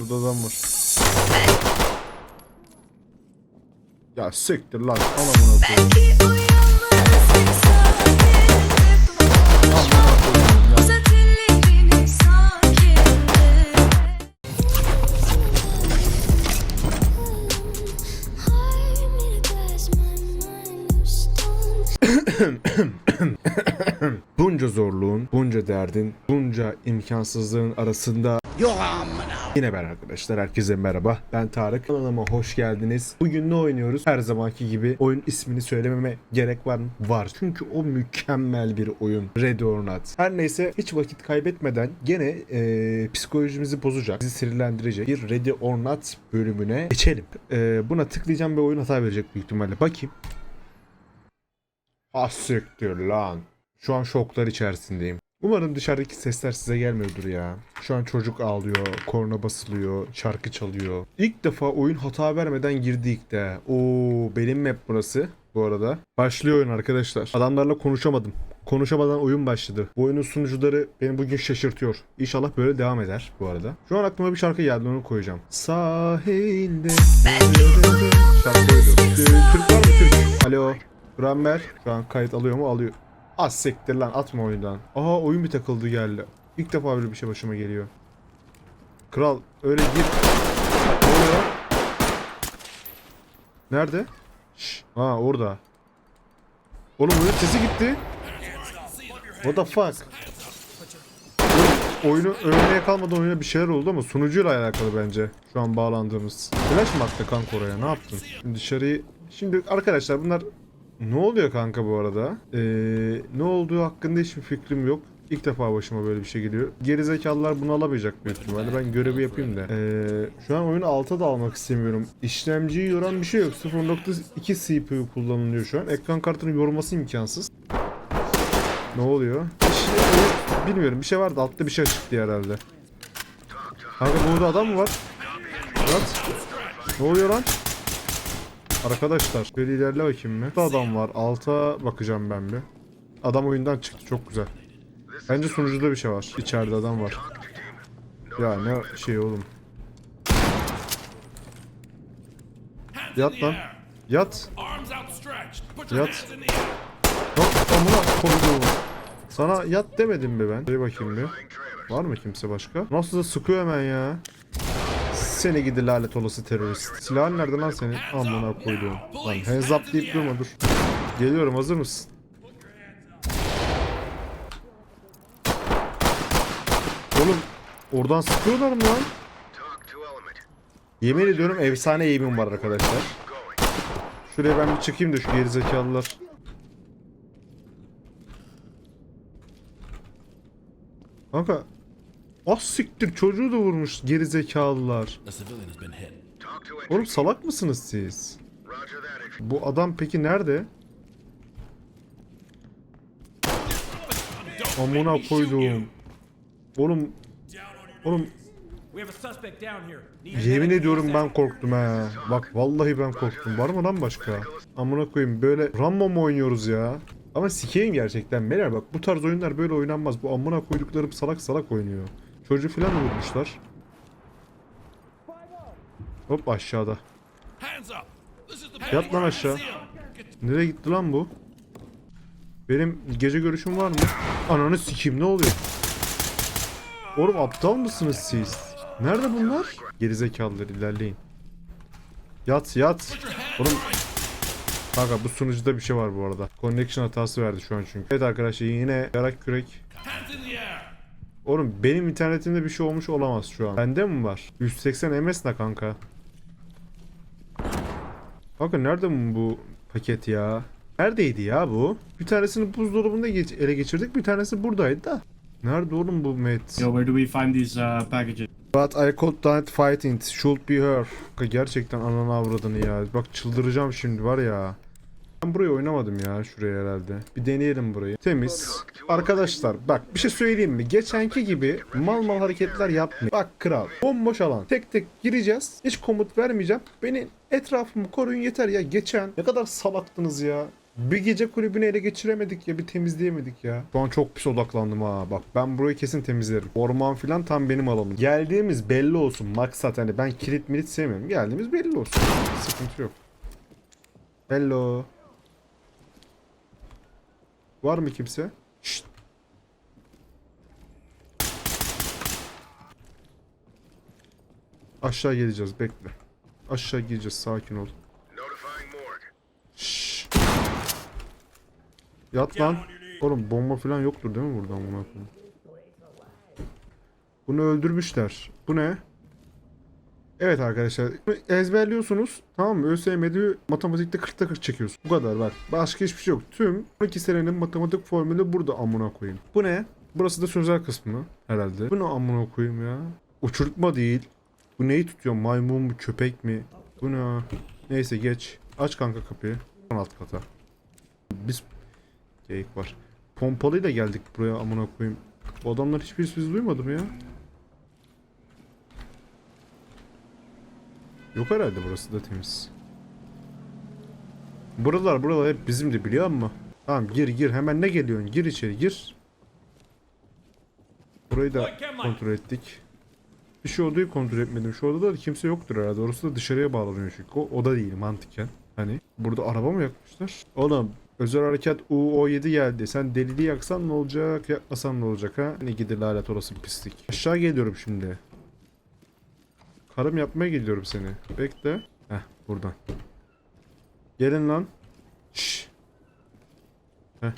Burada adam var. Ya siktir lan. Al amına koyayım. Belki uyanırsın sakinle Amına koyayım ya. Satillerini sakinle Bunca zorluğun, bunca derdin, bunca imkansızlığın arasında Yine ben arkadaşlar. Herkese merhaba. Ben Tarık. Kanalıma hoş geldiniz. Bugün ne oynuyoruz? Her zamanki gibi oyun ismini söylememe gerek var mı? Var. Çünkü o mükemmel bir oyun. Red or Not. Her neyse hiç vakit kaybetmeden gene eee, psikolojimizi bozacak, bizi sinirlendirecek bir Ready or Not bölümüne geçelim. Eee, buna tıklayacağım ve oyun hata verecek büyük ihtimalle. Bakayım. Ah siktir lan. Şu an şoklar içerisindeyim. Umarım dışarıdaki sesler size gelmiyordur ya. Şu an çocuk ağlıyor, korna basılıyor, şarkı çalıyor. İlk defa oyun hata vermeden girdik de. Oo benim map burası bu arada. Başlıyor oyun arkadaşlar. Adamlarla konuşamadım. Konuşamadan oyun başladı. Bu oyunun sunucuları beni bugün şaşırtıyor. İnşallah böyle devam eder bu arada. Şu an aklıma bir şarkı geldi onu koyacağım. Sahilde. Şarkıydı. Türk var mı Türk? Alo. Ramber. Şu an kayıt alıyor mu? Alıyor. Az siktir lan atma oyundan. Aha oyun bir takıldı geldi. İlk defa böyle bir şey başıma geliyor. Kral öyle gir. Nerede? Şş. Ha orada. Oğlum oyunun sesi gitti. What the fuck? Oyunu ölmeye kalmadan oyuna bir şeyler oldu ama sunucuyla alakalı bence şu an bağlandığımız. Flash mı attı kanka oraya ne yaptın? Dışarıyı... Şimdi arkadaşlar bunlar ne oluyor kanka bu arada? Ee, ne olduğu hakkında hiçbir fikrim yok. İlk defa başıma böyle bir şey geliyor. Gerizekalılar bunu alamayacak büyük ihtimalle. Ben görevi yapayım da. Ee, şu an oyunu alta da almak istemiyorum. İşlemciyi yoran bir şey yok. 0.2 CPU kullanılıyor şu an. Ekran kartını yorması imkansız. Ne oluyor? Bilmiyorum bir şey vardı. Altta bir şey çıktı herhalde. Kanka burada adam mı var? Murat. Ne oluyor lan? Arkadaşlar şöyle ilerle bakayım mı? Burada adam var. Alta bakacağım ben bir. Adam oyundan çıktı. Çok güzel. Bence sunucuda bir şey var. İçeride adam var. Ya ne şey oğlum. Yat lan. Yat. Yat. amına koyduğum. Sana yat demedim mi ben? Bir bakayım bir. Var mı kimse başka? Nasıl da sıkıyor hemen ya. Seni gidi lanet olası terörist. Silahın nerede lan senin? Amına koyduğum. Lan up deyip durma dur. Geliyorum hazır mısın? Oğlum oradan sıkıyorlar mı lan? Yemin ediyorum efsane eğimim var arkadaşlar. Şuraya ben bir çıkayım da şu gerizekalılar. Kanka Ah siktir çocuğu da vurmuş been hit. Oğlum salak mısınız siz? Bu adam peki nerede? Amına koyduğum. Oğlum Oğlum yemin ediyorum ben korktum ha. Bak vallahi ben korktum. Var mı lan başka? Amına koyayım böyle Rambo mu oynuyoruz ya? Ama sikeyim gerçekten. Beyler bak bu tarz oyunlar böyle oynanmaz. Bu amına koyduklarım salak salak oynuyor. Çocuğu falan mı vurmuşlar? Hop aşağıda. Yat lan aşağı. Nereye gitti lan bu? Benim gece görüşüm var mı? Ananı sikeyim ne oluyor? Oğlum aptal mısınız siz? Nerede bunlar? Gerizekalılar ilerleyin. Yat yat. Oğlum Kanka bu sunucuda bir şey var bu arada. Connection hatası verdi şu an çünkü. Evet arkadaşlar yine yarak kürek. Oğlum benim internetimde bir şey olmuş olamaz şu an. Bende mi var? 180 ms ne kanka? Kanka nerede mi bu paket ya? Neredeydi ya bu? Bir tanesini buzdolabında geç ele geçirdik. Bir tanesi buradaydı da. Nerede oğlum bu met? Yo, where do we find these uh, packages? But I could not fight it. Should be her. Gerçekten ananı avradını ya. Bak çıldıracağım şimdi var ya. Ben burayı oynamadım ya şuraya herhalde. Bir deneyelim burayı. Temiz. Arkadaşlar bak bir şey söyleyeyim mi? Geçenki gibi mal mal hareketler yapmayın. Bak kral. Bomboş alan. Tek tek gireceğiz. Hiç komut vermeyeceğim. Beni etrafımı koruyun yeter ya. Geçen ne kadar salaktınız ya. Bir gece kulübünü ele geçiremedik ya bir temizleyemedik ya. Şu an çok pis odaklandım ha. Bak ben burayı kesin temizlerim. Orman filan tam benim alanım. Geldiğimiz belli olsun. Maksat hani ben kilit milit sevmiyorum. Geldiğimiz belli olsun. Sıkıntı yok. Hello. Var mı kimse? Şşt. Aşağı geleceğiz bekle. Aşağı gireceğiz sakin ol. Şşş. Yat lan. Oğlum bomba falan yoktur değil mi buradan buna? Bunu öldürmüşler. Bu ne? Evet arkadaşlar ezberliyorsunuz tamam mı? ÖSYM'de matematikte 40'ta 40 çekiyorsun. Bu kadar bak. Başka hiçbir şey yok. Tüm 12 senenin matematik formülü burada amına koyayım. Bu ne? Burası da sözel kısmı herhalde. Bu ne amına koyayım ya? Uçurtma değil. Bu neyi tutuyor? Maymun mu? Köpek mi? Bu ne? Neyse geç. Aç kanka kapıyı. 16 kata. Biz geyik var. Pompalıyla geldik buraya amına koyayım. Bu adamlar hiçbirisi bizi duymadı mı ya? Yok herhalde burası da temiz. Buralar buralar hep bizimdi biliyor musun? Tamam gir gir hemen ne geliyorsun? Gir içeri gir. Burayı da kontrol ettik. Bir şu odayı kontrol etmedim. Şu odada da kimse yoktur herhalde. Orası da dışarıya bağlanıyor çünkü. O oda değil mantıken. Hani burada araba mı yakmışlar? Oğlum özel harekat UO7 geldi. Sen deliliği yaksan ne olacak? Yakmasan ne olacak ha? Ne gidi lanet orası pislik. Aşağı geliyorum şimdi. Karım yapmaya gidiyorum seni. Bekle. Heh buradan. Gelin lan. Şşş. Heh.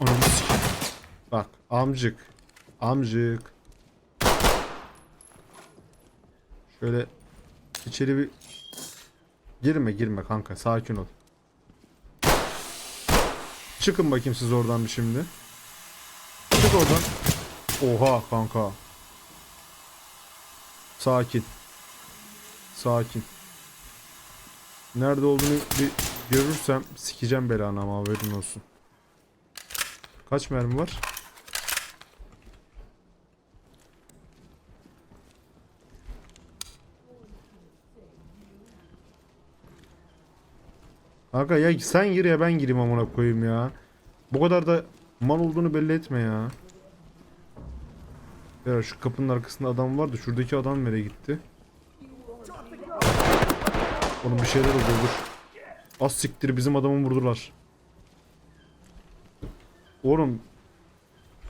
Ananı. Bak amcık. Amcık. Şöyle içeri bir girme girme kanka sakin ol. Çıkın bakayım siz oradan bir şimdi. Çık oradan. Oha kanka. Sakin. Sakin. Nerede olduğunu bir görürsem sikeceğim belanı ama haberin olsun. Kaç mermi var? Kanka ya sen gir ya ben gireyim amına koyayım ya. Bu kadar da mal olduğunu belli etme ya. Ya şu kapının arkasında adam vardı. Şuradaki adam nereye gitti? Oğlum bir şeyler oluyor dur. Az siktir bizim adamı vurdular. Oğlum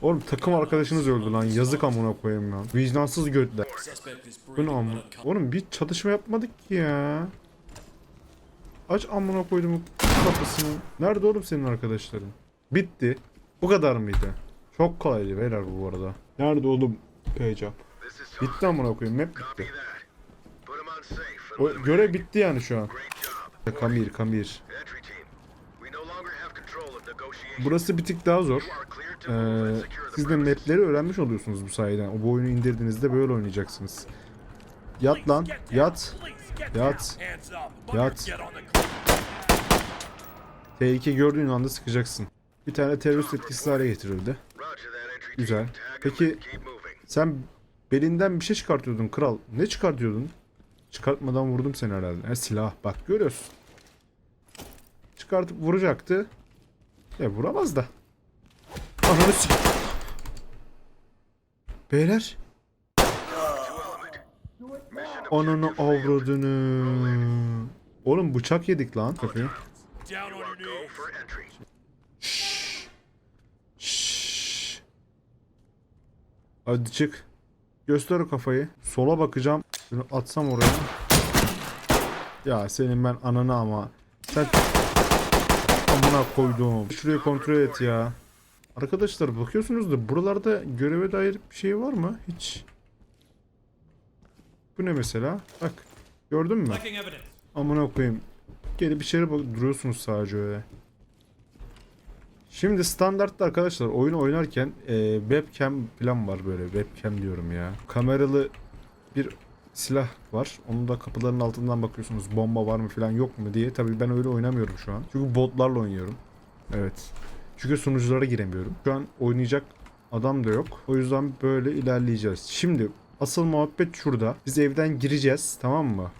Oğlum takım arkadaşınız öldü lan. Yazık amına koyayım lan. Vicdansız götler. Bu amına? Oğlum bir çatışma yapmadık ki ya. Aç amına koydum kapısını. Nerede oğlum senin arkadaşların? Bitti. Bu kadar mıydı? Çok kolaydı beyler bu arada. Nerede oğlum page up? Bitti amına koyayım map bitti. O görev bitti yani şu an. Kamir kamir. Burası bir tık daha zor. Ee, siz de mapleri öğrenmiş oluyorsunuz bu sayede. O bu oyunu indirdiğinizde böyle oynayacaksınız. Yat lan. Yat. Yat. Yat. Tehlike gördüğün anda sıkacaksın. Bir tane terörist etkisiz hale getirildi. Güzel. Peki sen belinden bir şey çıkartıyordun kral. Ne çıkartıyordun? Çıkartmadan vurdum seni herhalde. E, silah bak görüyorsun. Çıkartıp vuracaktı. Ya vuramaz da. Ananı Beyler. Ananı avradını. Oğlum bıçak yedik lan. Kapıyı. Hadi çık. Göster o kafayı. Sola bakacağım. Şunu atsam oraya. Ya senin ben ananı ama. Sen amına koydum. Şurayı kontrol et ya. Arkadaşlar bakıyorsunuz da buralarda göreve dair bir şey var mı? Hiç. Bu ne mesela? Bak. Gördün mü? Amına koyayım. Gelip bir şeye bak duruyorsunuz sadece öyle. Şimdi standartta arkadaşlar oyun oynarken e, webcam falan var böyle webcam diyorum ya. Kameralı bir silah var. Onu da kapıların altından bakıyorsunuz bomba var mı falan yok mu diye. Tabii ben öyle oynamıyorum şu an. Çünkü botlarla oynuyorum. Evet. Çünkü sunuculara giremiyorum. Şu an oynayacak adam da yok. O yüzden böyle ilerleyeceğiz. Şimdi Asıl muhabbet şurada. Biz evden gireceğiz tamam mı?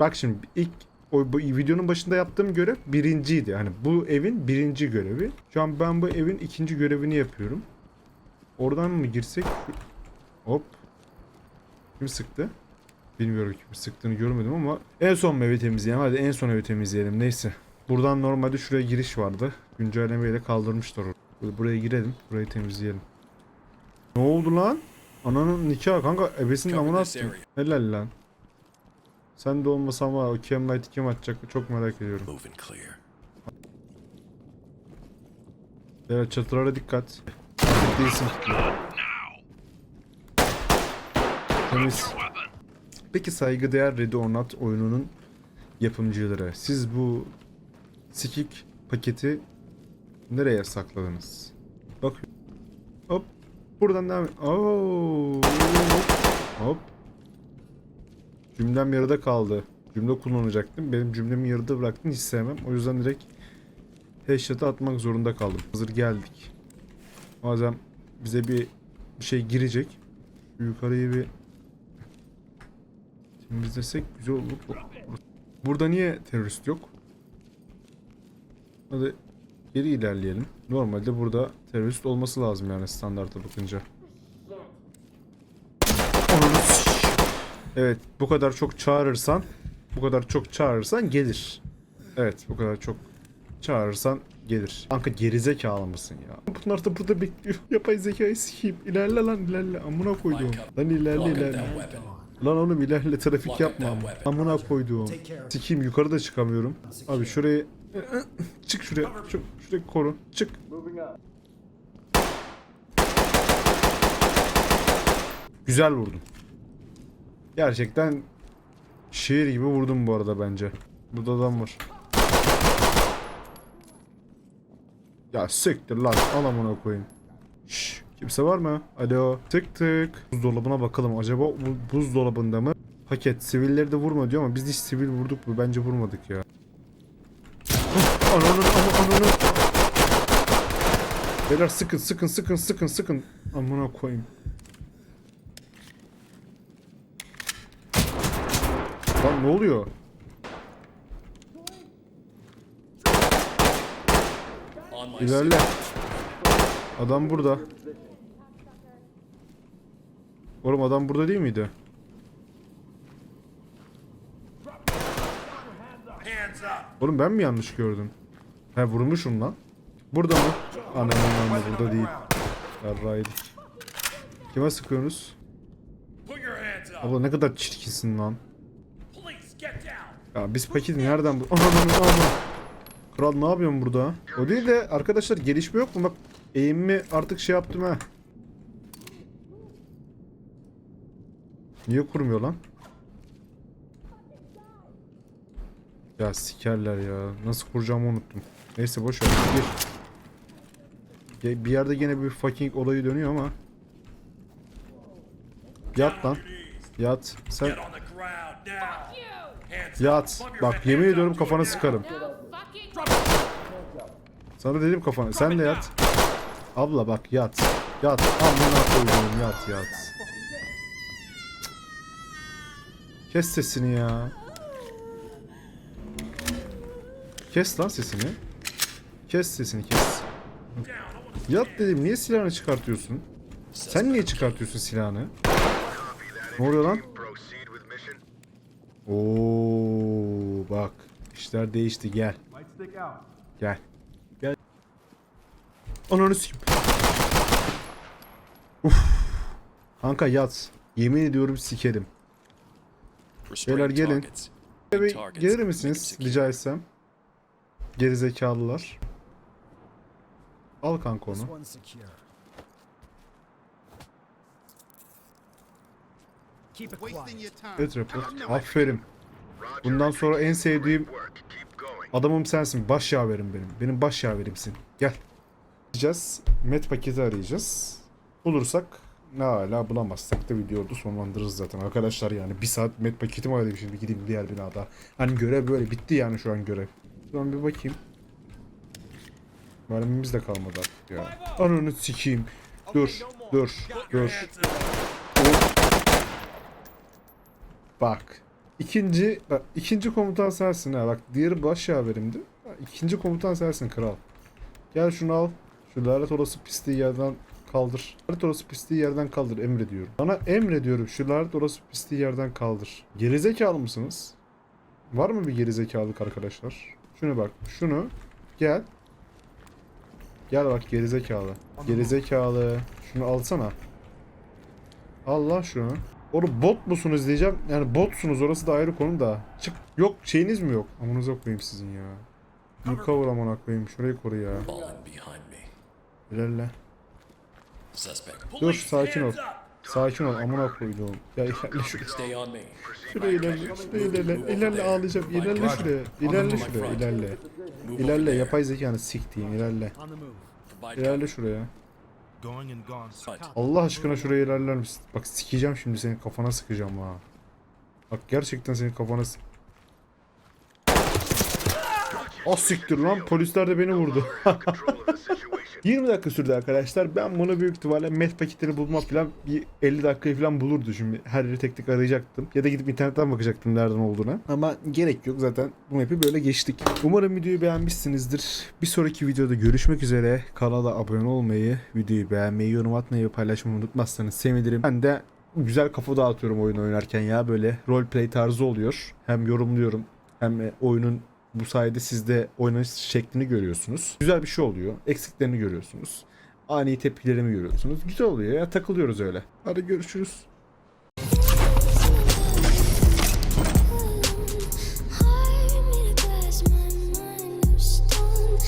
Bak şimdi ilk o bu videonun başında yaptığım görev birinciydi. Hani bu evin birinci görevi. Şu an ben bu evin ikinci görevini yapıyorum. Oradan mı girsek? Hop. Kim sıktı? Bilmiyorum kim sıktığını görmedim ama en son evi temizleyelim? Hadi en son evi temizleyelim. Neyse. Buradan normalde şuraya giriş vardı. Güncellemeyle kaldırmışlar onu. Buraya girelim. Burayı temizleyelim. Ne oldu lan? Ananın nikahı kanka ebesinin amına area. Helal lan. Sen de olmasan var o Cam Light kim atacak çok merak ediyorum. Evet çatılara dikkat. Artık değilsin. Temiz. Peki saygıdeğer Ready or Not oyununun yapımcıları. Siz bu sikik paketi nereye sakladınız? Bak. Hop. Buradan devam. Oo. Hop. Cümlem yarıda kaldı. Cümle kullanacaktım. Benim cümlemi yarıda bıraktın hiç sevmem. O yüzden direkt headshot'ı atmak zorunda kaldım. Hazır geldik. Bazen bize bir, bir şey girecek. Yukarıyı bir temizlesek güzel olur. Burada niye terörist yok? Hadi geri ilerleyelim. Normalde burada terörist olması lazım yani standarta bakınca. Ananı s- Evet bu kadar çok çağırırsan bu kadar çok çağırırsan gelir. Evet bu kadar çok çağırırsan gelir. Kanka gerizekalı mısın ya? Bunlar da burada bekliyor. Yapay zekayı sikeyim. İlerle lan ilerle. Amına koyduğum. Lan ilerle ilerle. Lan oğlum ilerle trafik yapma. Amına koyduğum. Sikeyim yukarı da çıkamıyorum. Abi şurayı çık şuraya. Şu, şurayı koru. Çık. Güzel vurdum. Gerçekten şiir gibi vurdum bu arada bence. Burada adam var. Ya siktir lan al koyayım. Şş, kimse var mı? Alo. Tık tık. Buzdolabına bakalım. Acaba bu buzdolabında mı? Paket. Sivilleri de vurma diyor ama biz hiç sivil vurduk mu? Bence vurmadık ya. Hah, Ananı ana ananı. Beyler sıkın sıkın sıkın sıkın sıkın. Amına koyayım. Lan ne oluyor? İlerle. Adam burada. Oğlum adam burada değil miydi? Oğlum ben mi yanlış gördüm? He vurmuşum lan. Burada mı? Ananın anı burada değil. Yarraydık. Kime sıkıyorsunuz? Abla ne kadar çirkinsin lan. Ya biz paketi nereden bu? Kral ne yapıyorsun burada? O değil de arkadaşlar gelişme yok mu? Bak eğimimi artık şey yaptım ha. Niye kurmuyor lan? Ya sikerler ya. Nasıl kuracağımı unuttum. Neyse boş ver. Ge- Bir yerde gene bir fucking olayı dönüyor ama. Yat lan. Yat. Sen yat. Bak yemin ediyorum kafana sıkarım. Sana dedim kafana. Sen de yat. Abla bak yat. Yat. Amına koyduğum yat yat. Kes sesini ya. Kes lan sesini. Kes sesini kes. Yat dedim niye silahını çıkartıyorsun? Sen niye çıkartıyorsun silahını? Ne oluyor lan? Oo bak işler değişti gel. Gel. Gel. Ananı sikeyim. Uf. Kanka yat. Yemin ediyorum sikerim. Beyler gelin. gelir misiniz rica etsem? Gerizekalılar. Al kanka onu. Evet report. Aferin. Bundan sonra en sevdiğim adamım sensin. Baş yaverim benim. Benim baş yaverimsin. Gel. Gideceğiz. Met paketi arayacağız. Bulursak ne hala bulamazsak da videoda sonlandırırız zaten arkadaşlar yani. Bir saat met paketi mi arayayım şimdi gideyim diğer binada. Hani görev böyle bitti yani şu an görev. Şu bir bakayım. Mermimiz de kalmadı artık ya. Ananı sikeyim. Dur, dur, dur. Bak. İkinci, bak ikinci komutan sensin ha. Bak diğeri baş yaverimdi. Ha, İkinci komutan sensin kral. Gel şunu al. Şu lanet olası pisliği yerden kaldır. Lanet olası pisliği yerden kaldır emrediyorum. Sana emrediyorum şu lanet olası pisliği yerden kaldır. Gerizekalı mısınız? Var mı bir gerizekalılık arkadaşlar? Şunu bak. Şunu gel. Gel bak gerizekalı. Gerizekalı. Şunu alsana. Al lan şunu. Oğlum bot musunuz diyeceğim. Yani botsunuz orası da ayrı konu da. Çık. Yok şeyiniz mi yok? Amanıza koyayım sizin ya. Bir cover amına koyayım. Şurayı koru ya. İlerle. Dur sakin ol. Sakin ol amına koyduğum. Ya ilerle şuraya. Şuraya ilerle. Şuraya ilerle. İlerle ağlayacağım. İlerle şuraya. İlerle şuraya. İlerle. İlerle yapay zekanı siktiğim ilerle. İlerle şuraya. Allah aşkına şuraya ilerler misin? Bak sikeceğim şimdi senin kafana sıkacağım ha. Bak gerçekten senin kafana sık... Az siktir lan polisler de beni vurdu. 20 dakika sürdü arkadaşlar. Ben bunu büyük ihtimalle met paketleri bulma falan bir 50 dakikayı falan bulurdu şimdi. Her yeri tek tek arayacaktım. Ya da gidip internetten bakacaktım nereden olduğuna. Ama gerek yok zaten bu map'i böyle geçtik. Umarım videoyu beğenmişsinizdir. Bir sonraki videoda görüşmek üzere. Kanala abone olmayı, videoyu beğenmeyi, yorum atmayı ve paylaşmayı unutmazsanız sevinirim. Ben de güzel kafa dağıtıyorum oyun oynarken ya. Böyle roleplay tarzı oluyor. Hem yorumluyorum hem oyunun bu sayede siz de oynanış şeklini görüyorsunuz. Güzel bir şey oluyor. Eksiklerini görüyorsunuz. Ani tepkilerimi görüyorsunuz. Güzel oluyor ya takılıyoruz öyle. Hadi görüşürüz.